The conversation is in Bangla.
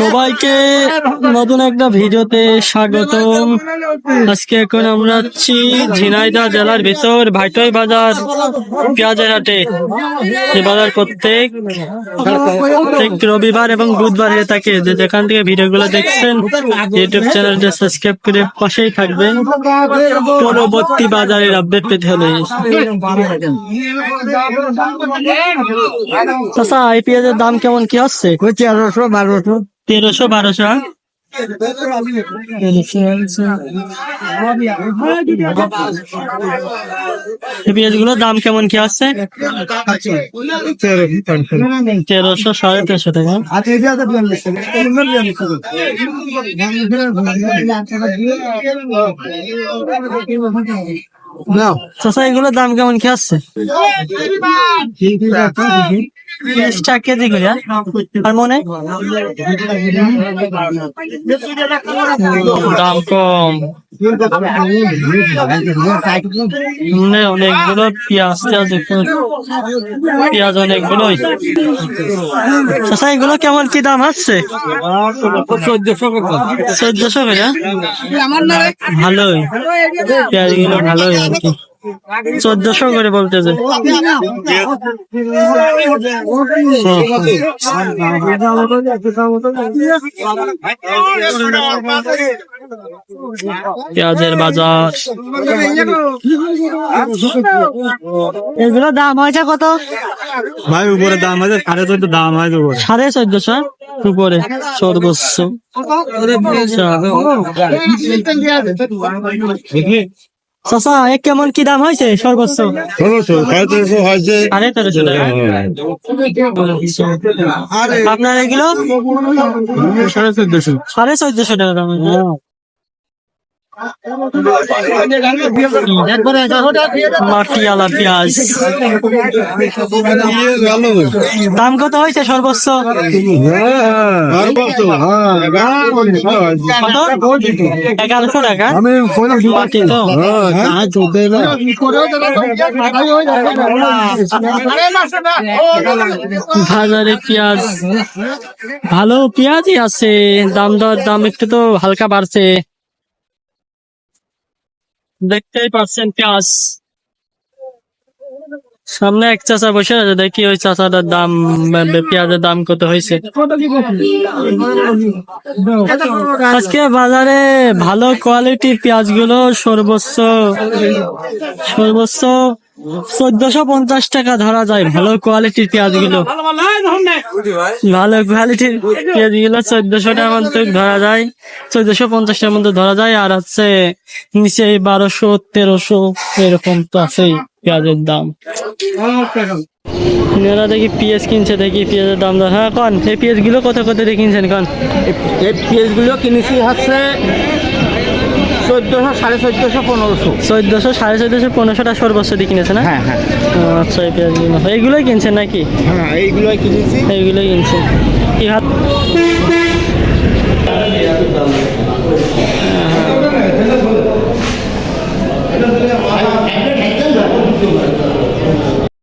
সবাইকে নতুন একটা ভিডিওতে স্বাগতম। আজকে এখন আমরা আছি ঝিনাইদহ জেলার ভিতর ভাইটই বাজার পেঁয়াজের হাটে। যে বাজার প্রত্যেক প্রত্যেক রবিবার এবং বুধবার হয়ে থাকে। যে যেখান থেকে ভিডিওগুলো দেখছেন ইউটিউব চ্যানেলটা সাবস্ক্রাইব করে পাশেই থাকবেন। পরবর্তী বাজারের আপডেট পেতে হলে। চাচা, এই পেঁয়াজের দাম কেমন? কি তেরোশো বারোশো। তেরোশো বারোশো হ্যাঁ? পেঁয়াজগুলোর দাম কেমন কি আছে তেরোশো সাড়ে তেরোশো টাকা চাষা এগুলোর দাম কেমন কি আছে টাকা কেজি করে হ্যাঁ? আর মনে দাম কম। মানে অনেকগুলো পেঁয়াজ টেয়াজ দেখুন। পেঁয়াজ অনেকগুলোই চাষা এগুলো কেমন কি দাম আসছে? চোদ্দশো করে হ্যাঁ? ভালোই। পেঁয়াজগুলো ভালোই আর কি চোদ্দশো করে বলতেছে। পেঁয়াজের বাজার। এগুলো দাম হয়েছে কত? ভাই উপরে দাম আছে সাড়ে চোদ্দ দাম উপরে। সাড়ে চোদ্দশো? উপরে সর্বোচ্চ। চাচা এক কেমন কি দাম হয়েছে সর্বোচ্চ? ষোলোশো সাড়ে তেরোশো হয়েছে। সাড়ে তেরোশো আপনার এগুলো? সাড়ে চোদ্দশো সাড়ে চোদ্দশো টাকা দাম। মাটিয়ালা পেঁয়াজ। দাম কত হয়েছে সর্বোচ্চ? এগারোশো বাজারে পেঁয়াজ। ভালো পেঁয়াজই আছে। দাম দর, দাম একটু তো হালকা বাড়ছে। দেখতেই পাচ্ছেন পেঁয়াজ। সামনে এক চাচা বসে আছে, দেখি ওই চাচাটার দাম, পেঁয়াজের দাম কত হয়েছে। আজকে বাজারে ভালো কোয়ালিটির পেঁয়াজগুলো সর্বোচ্চ সর্বোচ্চ চোদ্দশো পঞ্চাশ টাকা ধরা যায়। ভালো কোয়ালিটির পেঁয়াজগুলো। ভালো কোয়ালিটির পেঁয়াজগুলো চোদ্দশো টাকার মধ্যে ধরা যায়। চোদ্দশো পঞ্চাশ টাকার মধ্যে ধরা যায়। আর হচ্ছে নিচে বারোশো, তেরোশো, এরকম তো আছেই পেঁয়াজের দাম। এনারা দেখি পেঁয়াজ কিনছে, দেখি পেঁয়াজের দাম দর। হ্যাঁ কন, এই গুলো কত কত দিয়ে কিনছেন, কন? এই গুলো কিনেছি হচ্ছে চোদ্দশো সাড়ে চোদ্দশো পনেরোশো। চোদ্দশো সাড়ে চোদ্দশো পনেরোশোটা সর্বোচ্চ দিয়ে কিনেছে না? হ্যাঁ হ্যাঁ। আচ্ছা এই এইগুলোই কিনছেন নাকি? হ্যাঁ এইগুলোই কিনেছি। এইগুলোই কিনছেন। কি হাত